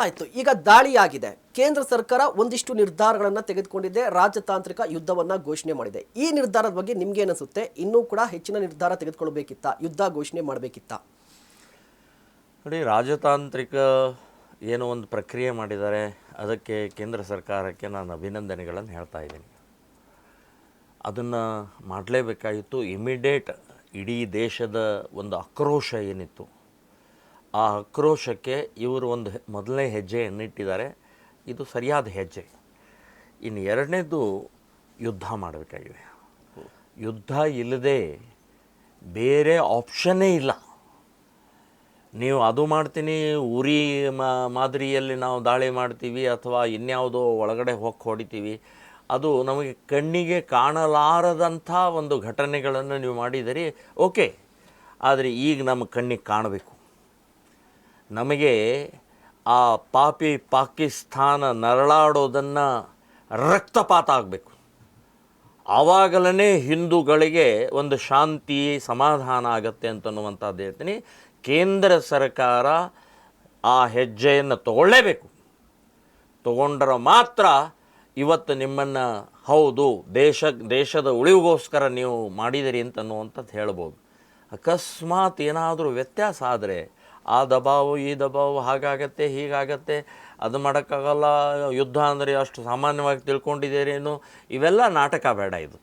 ಆಯ್ತು, ಈಗ ದಾಳಿಯಾಗಿದೆ. ಕೇಂದ್ರ ಸರ್ಕಾರ ಒಂದಿಷ್ಟು ನಿರ್ಧಾರಗಳನ್ನು ತೆಗೆದುಕೊಂಡಿದೆ, ರಾಜತಾಂತ್ರಿಕ ಯುದ್ಧವನ್ನು ಘೋಷಣೆ ಮಾಡಿದೆ. ಈ ನಿರ್ಧಾರದ ಬಗ್ಗೆ ನಿಮ್ಗೆ ಅನಿಸುತ್ತೆ ಇನ್ನೂ ಕೂಡ ಹೆಚ್ಚಿನ ನಿರ್ಧಾರ ತೆಗೆದುಕೊಳ್ಬೇಕಿತ್ತ? ಯುದ್ಧ ಘೋಷಣೆ ಮಾಡಬೇಕಿತ್ತ? ನೋಡಿ, ರಾಜತಾಂತ್ರಿಕ ಏನೋ ಒಂದು ಪ್ರಕ್ರಿಯೆ ಮಾಡಿದ್ದಾರೆ. ಅದಕ್ಕೆ ಕೇಂದ್ರ ಸರ್ಕಾರಕ್ಕೆ ನಾನು ಅಭಿನಂದನೆಗಳನ್ನು ಹೇಳ್ತಾ ಇದ್ದೀನಿ. ಅದನ್ನು ಮಾಡಲೇಬೇಕಾಗಿತ್ತು. ಇಮಿಡಿಯೇಟ್ ಇಡೀ ದೇಶದ ಒಂದು ಆಕ್ರೋಶ ಏನಿತ್ತು? ಆ ಆಕ್ರೋಶಕ್ಕೆ ಇವರು ಒಂದು ಮೊದಲನೇ ಹೆಜ್ಜೆಯನ್ನು ಇಟ್ಟಿದ್ದಾರೆ. ಇದು ಸರಿಯಾದ ಹೆಜ್ಜೆ. ಇನ್ನು ಎರಡನೇದು ಯುದ್ಧ ಮಾಡಬೇಕಾಗಿದೆ. ಯುದ್ಧ ಇಲ್ಲದೆ ಬೇರೆ ಆಪ್ಷನ್ನೇ ಇಲ್ಲ. ನೀವು ಅದು ಮಾಡ್ತೀನಿ, ಉರಿ ಮಾದರಿಯಲ್ಲಿ ನಾವು ದಾಳಿ ಮಾಡ್ತೀವಿ ಅಥವಾ ಇನ್ಯಾವುದೋ ಒಳಗಡೆ ಹೋಗಿ ಹೊಡಿತೀವಿ. ಅದು ನಮಗೆ ಕಣ್ಣಿಗೆ ಕಾಣಲಾರದಂಥ ಒಂದು ಘಟನೆಗಳನ್ನು ನೀವು ಮಾಡಿದರೆ ಓಕೆ. ಆದರೆ ಈಗ ನಮ್ಮ ಕಣ್ಣಿಗೆ ಕಾಣಬೇಕು. ನಮಗೆ ಆ ಪಾಪಿ ಪಾಕಿಸ್ತಾನ ನರಳಾಡೋದನ್ನು ರಕ್ತಪಾತ ಆಗಬೇಕು. ಆವಾಗಲೇ ಹಿಂದೂಗಳಿಗೆ ಒಂದು ಶಾಂತಿ, ಸಮಾಧಾನ ಆಗತ್ತೆ ಅಂತನ್ನುವಂಥದ್ದು ಹೇಳ್ತೀನಿ. ಕೇಂದ್ರ ಸರ್ಕಾರ ಆ ಹೆಜ್ಜೆಯನ್ನು ತಗೊಳ್ಳೇಬೇಕು. ತಗೊಂಡ್ರೆ ಮಾತ್ರ ಇವತ್ತು ನಿಮ್ಮನ್ನು ಹೌದು, ದೇಶ, ದೇಶದ ಉಳಿವಿಗೋಸ್ಕರ ನೀವು ಮಾಡಿದಿರಿ ಅಂತನ್ನುವಂಥದ್ದು ಹೇಳ್ಬೋದು. ಅಕಸ್ಮಾತ್ ಏನಾದರೂ ವ್ಯತ್ಯಾಸ ಆದರೆ ಆ ದಬಾವು, ಈ ದಬಾವು ಹಾಗಾಗತ್ತೆ, ಹೀಗಾಗತ್ತೆ, ಅದು ಮಾಡೋಕ್ಕಾಗಲ್ಲ, ಯುದ್ಧ ಅಂದರೆ ಅಷ್ಟು ಸಾಮಾನ್ಯವಾಗಿ ತಿಳ್ಕೊಂಡಿದ್ದೀರೇನು ಇವೆಲ್ಲ ನಾಟಕ ಬೇಡ ಇದು.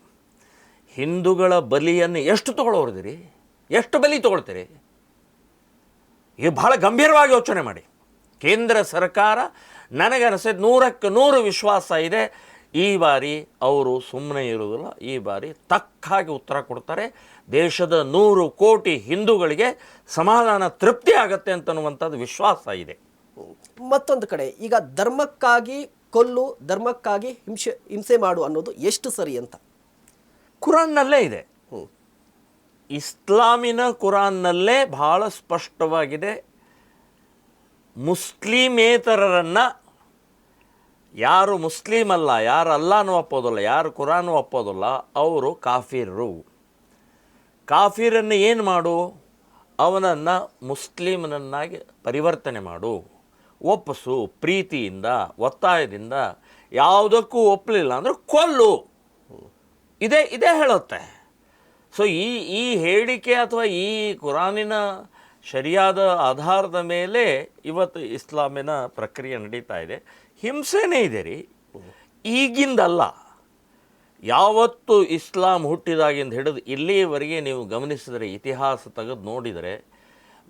ಹಿಂದೂಗಳ ಬಲಿಯನ್ನು ಎಷ್ಟು ತೊಗೊಳೋರ್ದಿರಿ ಎಷ್ಟು ಬಲಿ ತೊಗೊಳ್ತೀರಿ? ಇದು ಭಾಳ ಗಂಭೀರವಾಗಿ ಯೋಚನೆ ಮಾಡಿ. ಕೇಂದ್ರ ಸರ್ಕಾರ ನನಗನಿಸಿದ ನೂರಕ್ಕೆ ನೂರು ವಿಶ್ವಾಸ ಇದೆ. ಈ ಬಾರಿ ಅವರು ಸುಮ್ಮನೆ ಇರುವುದಿಲ್ಲ ಈ ಬಾರಿ ತಕ್ಕಾಗಿ ಉತ್ತರ ಕೊಡ್ತಾರೆ. ದೇಶದ ನೂರು ಕೋಟಿ ಹಿಂದೂಗಳಿಗೆ ಸಮಾಧಾನ ತೃಪ್ತಿ ಆಗತ್ತೆ ಅಂತನ್ನುವಂಥದ್ದು ವಿಶ್ವಾಸ ಇದೆ. ಮತ್ತೊಂದು ಕಡೆ ಈಗ ಧರ್ಮಕ್ಕಾಗಿ ಕೊಲ್ಲು ಧರ್ಮಕ್ಕಾಗಿ ಹಿಂಸೆ ಹಿಂಸೆ ಮಾಡು ಅನ್ನೋದು ಎಷ್ಟು ಸರಿ ಅಂತ? ಕುರಾನ್ನಲ್ಲೇ ಇದೆ. ಇಸ್ಲಾಮಿನ ಕುರಾನ್ನಲ್ಲೇ ಬಹಳ ಸ್ಪಷ್ಟವಾಗಿದೆ. ಮುಸ್ಲಿಮೇತರರನ್ನು ಯಾರು ಮುಸ್ಲಿಮ್ ಅಲ್ಲ, ಯಾರು ಅಲ್ಲಾನು ಒಪ್ಪೋದಿಲ್ಲ, ಯಾರು ಕುರಾನು ಒಪ್ಪೋದಲ್ಲ, ಅವರು ಕಾಫಿರರು. ಕಾಫಿರನ್ನು ಏನು ಮಾಡು? ಅವನನ್ನು ಮುಸ್ಲಿಮನನ್ನಾಗಿ ಪರಿವರ್ತನೆ ಮಾಡು. ಒಪ್ಪಿಸು, ಪ್ರೀತಿಯಿಂದ, ಒತ್ತಾಯದಿಂದ, ಯಾವುದಕ್ಕೂ ಒಪ್ಪಲಿಲ್ಲ ಅಂದರೆ ಕೊಲ್ಲು. ಇದೇ ಇದೇ ಹೇಳುತ್ತೆ. ಸೊ ಈ ಈ ಹೇಳಿಕೆ ಅಥವಾ ಈ ಕುರಾನಿನ ಶರಿಯಾದ ಆಧಾರದ ಮೇಲೆ ಇವತ್ತು ಇಸ್ಲಾಮಿನ ಪ್ರಕ್ರಿಯೆ ನಡೀತಾ ಇದೆ. ಹಿಂಸೆನೇ ಇದೆ ರೀ. ಈಗಿಂದಲ್ಲ, ಯಾವತ್ತು ಇಸ್ಲಾಂ ಹುಟ್ಟಿದಾಗಿಂದ ಹಿಡಿದು ಇಲ್ಲಿಯವರೆಗೆ ನೀವು ಗಮನಿಸಿದರೆ, ಇತಿಹಾಸ ತೆಗೆದು ನೋಡಿದರೆ,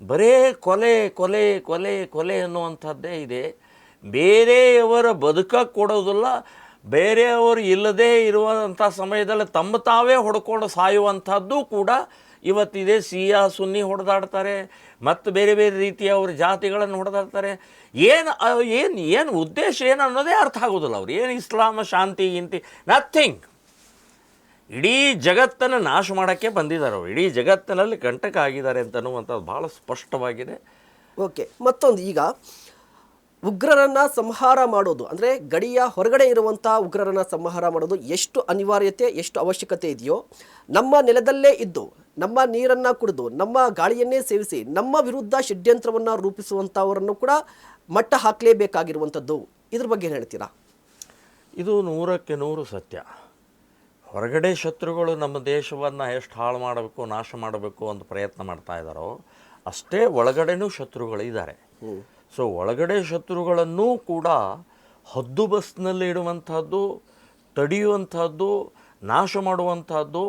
ಬರೇ ಕೊಲೆ ಕೊಲೆ ಕೊಲೆ ಕೊಲೆ ಅನ್ನುವಂಥದ್ದೇ ಇದೆ. ಬೇರೆಯವರ ಬದುಕ ಕೊಡೋದಿಲ್ಲ ಬೇರೆಯವರು ಇಲ್ಲದೇ ಇರುವಂಥ ಸಮಯದಲ್ಲಿ ತಮ್ಮ ತಾವೇ ಹೊಡ್ಕೊಂಡು ಸಾಯುವಂಥದ್ದು ಕೂಡ ಇವತ್ತಿದೆ. ಸಿಯಾ, ಸುನ್ನಿ ಹೊಡೆದಾಡ್ತಾರೆ. ಮತ್ತು ಬೇರೆ ಬೇರೆ ರೀತಿಯ ಅವ್ರ ಜಾತಿಗಳನ್ನು ಹೊಡೆದಾಡ್ತಾರೆ. ಏನು ಏನು ಏನು ಉದ್ದೇಶ, ಏನು ಅನ್ನೋದೇ ಅರ್ಥ ಆಗೋದಿಲ್ಲ ಅವ್ರು. ಏನು ಇಸ್ಲಾಮ, ಶಾಂತಿ, ಗಿಂತಿ ನಥಿಂಗ್ ಇಡೀ ಜಗತ್ತನ್ನು ನಾಶ ಮಾಡೋಕ್ಕೆ ಬಂದಿದ್ದಾರೆ ಅವರು. ಇಡೀ ಜಗತ್ತಿನಲ್ಲಿ ಕಂಟಕ ಆಗಿದ್ದಾರೆ ಅಂತನ್ನುವಂಥದ್ದು ಭಾಳ ಸ್ಪಷ್ಟವಾಗಿದೆ. ಓಕೆ, ಮತ್ತೊಂದು ಈಗ ಉಗ್ರರನ್ನ ಸಂಹಾರ ಮಾಡೋದು ಅಂದರೆ ಗಡಿಯ ಹೊರಗಡೆ ಇರುವಂಥ ಉಗ್ರರನ್ನ ಸಂಹಾರ ಮಾಡೋದು ಎಷ್ಟು ಅನಿವಾರ್ಯತೆ ಎಷ್ಟು ಅವಶ್ಯಕತೆ ಇದೆಯೋ ನಮ್ಮ ನೆಲದಲ್ಲೇ ಇದ್ದು ನಮ್ಮ ನೀರನ್ನು ಕುಡಿದು ನಮ್ಮ ಗಾಳಿಯನ್ನೇ ಸೇವಿಸಿ ನಮ್ಮ ವಿರುದ್ಧ ಷಡ್ಯಂತ್ರವನ್ನು ರೂಪಿಸುವಂಥವರನ್ನು ಕೂಡ ಮಟ್ಟ ಹಾಕಲೇಬೇಕಾಗಿರುವಂಥದ್ದು. ಇದ್ರ ಬಗ್ಗೆ ಏನು ಹೇಳ್ತೀರಾ? ಇದು ನೂರಕ್ಕೆ ನೂರು ಸತ್ಯ. ಹೊರಗಡೆ ಶತ್ರುಗಳು ನಮ್ಮ ದೇಶವನ್ನು ಎಷ್ಟು ಹಾಳು ಮಾಡಬೇಕು ನಾಶ ಮಾಡಬೇಕು ಅಂತ ಪ್ರಯತ್ನ ಮಾಡ್ತಾ ಇದ್ದಾರೋ ಅಷ್ಟೇ ಒಳಗಡೆನೂ ಶತ್ರುಗಳು ಇದ್ದಾರೆ. ಸೊ ಒಳಗಡೆ ಶತ್ರುಗಳನ್ನೂ ಕೂಡ ಹದ್ದು ಬಸ್ನಲ್ಲಿ ಇಡುವಂಥದ್ದು, ತಡೆಯುವಂಥದ್ದು, ನಾಶ ಮಾಡುವಂಥದ್ದು,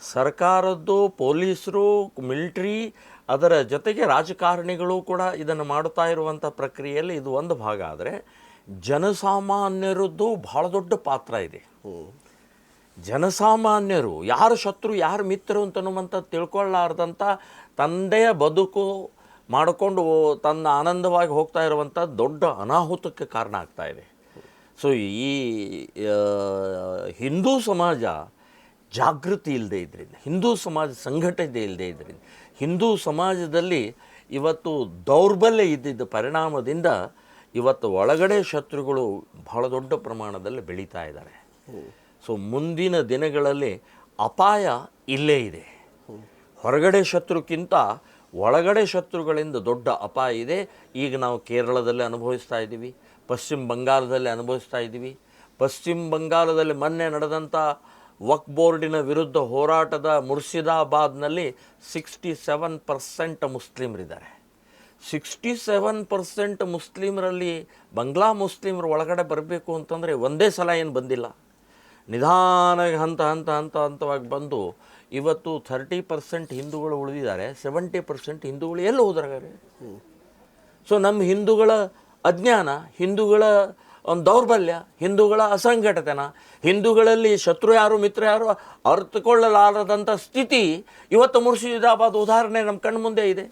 ಸರ್ಕಾರದ್ದು, ಪೊಲೀಸರು, ಮಿಲ್ಟ್ರಿ, ಅದರ ಜೊತೆಗೆ ರಾಜಕಾರಣಿಗಳು ಕೂಡ ಇದನ್ನು ಮಾಡ್ತಾ ಇರುವಂಥ ಪ್ರಕ್ರಿಯೆಯಲ್ಲಿ ಇದು ಒಂದು ಭಾಗ. ಆದರೆ ಜನಸಾಮಾನ್ಯರದ್ದು ಭಾಳ ದೊಡ್ಡ ಪಾತ್ರ ಇದೆ. ಜನಸಾಮಾನ್ಯರು ಯಾರು ಶತ್ರು, ಯಾರು ಮಿತ್ರರು ಅಂತನ್ನುವಂಥ ತಿಳ್ಕೊಳ್ಳಾರ್ದಂಥ ತಂದೆಯ ಬದುಕು ಮಾಡಿಕೊಂಡು ತನ್ನ ಆನಂದವಾಗಿ ಹೋಗ್ತಾ ಇರುವಂಥ ದೊಡ್ಡ ಅನಾಹುತಕ್ಕೆ ಕಾರಣ ಆಗ್ತಾ ಇದೆ. ಸೊ ಈ ಹಿಂದೂ ಸಮಾಜ ಜಾಗೃತಿ ಇಲ್ಲದೆ ಇದ್ರಿಂದ, ಹಿಂದೂ ಸಮಾಜ ಸಂಘಟನೆ ಇಲ್ಲದೆ ಇದ್ರಿಂದ, ಹಿಂದೂ ಸಮಾಜದಲ್ಲಿ ಇವತ್ತು ದೌರ್ಬಲ್ಯ ಇದ್ದಿದ್ದ ಪರಿಣಾಮದಿಂದ ಇವತ್ತು ಒಳಗಡೆ ಶತ್ರುಗಳು ಬಹಳ ದೊಡ್ಡ ಪ್ರಮಾಣದಲ್ಲಿ ಬೆಳೀತಾ ಇದ್ದಾರೆ. ಸೊ ಮುಂದಿನ ದಿನಗಳಲ್ಲಿ ಅಪಾಯ ಇಲ್ಲೇ ಇದೆ. ಹೊರಗಡೆ ಶತ್ರುಕ್ಕಿಂತ ಒಳಗಡೆ ಶತ್ರುಗಳಿಂದ ದೊಡ್ಡ ಅಪಾಯ ಇದೆ. ಈಗ ನಾವು ಕೇರಳದಲ್ಲಿ ಅನುಭವಿಸ್ತಾ ಇದ್ದೀವಿ, ಪಶ್ಚಿಮ ಬಂಗಾಳದಲ್ಲಿ ಅನುಭವಿಸ್ತಾ ಇದ್ದೀವಿ. ಪಶ್ಚಿಮ ಬಂಗಾಳದಲ್ಲಿ ಮೊನ್ನೆ ನಡೆದಂಥ ವಕ್ ಬೋರ್ಡಿನ ವಿರುದ್ಧ ಹೋರಾಟದ ಮುರ್ಷಿದಾಬಾದ್ನಲ್ಲಿ ಸಿಕ್ಸ್ಟಿ ಸೆವೆನ್ ಪರ್ಸೆಂಟ್ ಮುಸ್ಲಿಮರಿದ್ದಾರೆ. ಸಿಕ್ಸ್ಟಿ ಸೆವೆನ್ ಪರ್ಸೆಂಟ್ ಮುಸ್ಲಿಮರಲ್ಲಿ ಬಂಗ್ಲಾ ಮುಸ್ಲಿಮರು ಒಳಗಡೆ ಬರಬೇಕು ಅಂತಂದರೆ ಒಂದೇ ಸಲ ಏನು ಬಂದಿಲ್ಲ. ನಿಧಾನ ಹಂತ ಹಂತ ಹಂತ ಹಂತವಾಗಿ ಬಂದು ಇವತ್ತು ಥರ್ಟಿ ಪರ್ಸೆಂಟ್ ಹಿಂದೂಗಳು ಉಳಿದಿದ್ದಾರೆ ಸೆವೆಂಟಿ ಪರ್ಸೆಂಟ್ ಹಿಂದೂಗಳು ಎಲ್ಲಿ ಹೋದ್ರಾಗಾರೆ ಸೊ ನಮ್ಮ ಹಿಂದೂಗಳ ಅಜ್ಞಾನ, ಹಿಂದೂಗಳ ಒಂದು ದೌರ್ಬಲ್ಯ, ಹಿಂದೂಗಳ ಅಸಂಘಟತನ, ಹಿಂದೂಗಳಲ್ಲಿ ಶತ್ರು ಯಾರು, ಮಿತ್ರ ಯಾರು ಅರ್ಥಕೊಳ್ಳಲಾರದಂಥ ಸ್ಥಿತಿ ಇವತ್ತು ಮುರ್ಷಿದಾಬಾದ್ ಉದಾಹರಣೆ ನಮ್ಮ ಕಣ್ಮುಂದೆ ಇದೆ.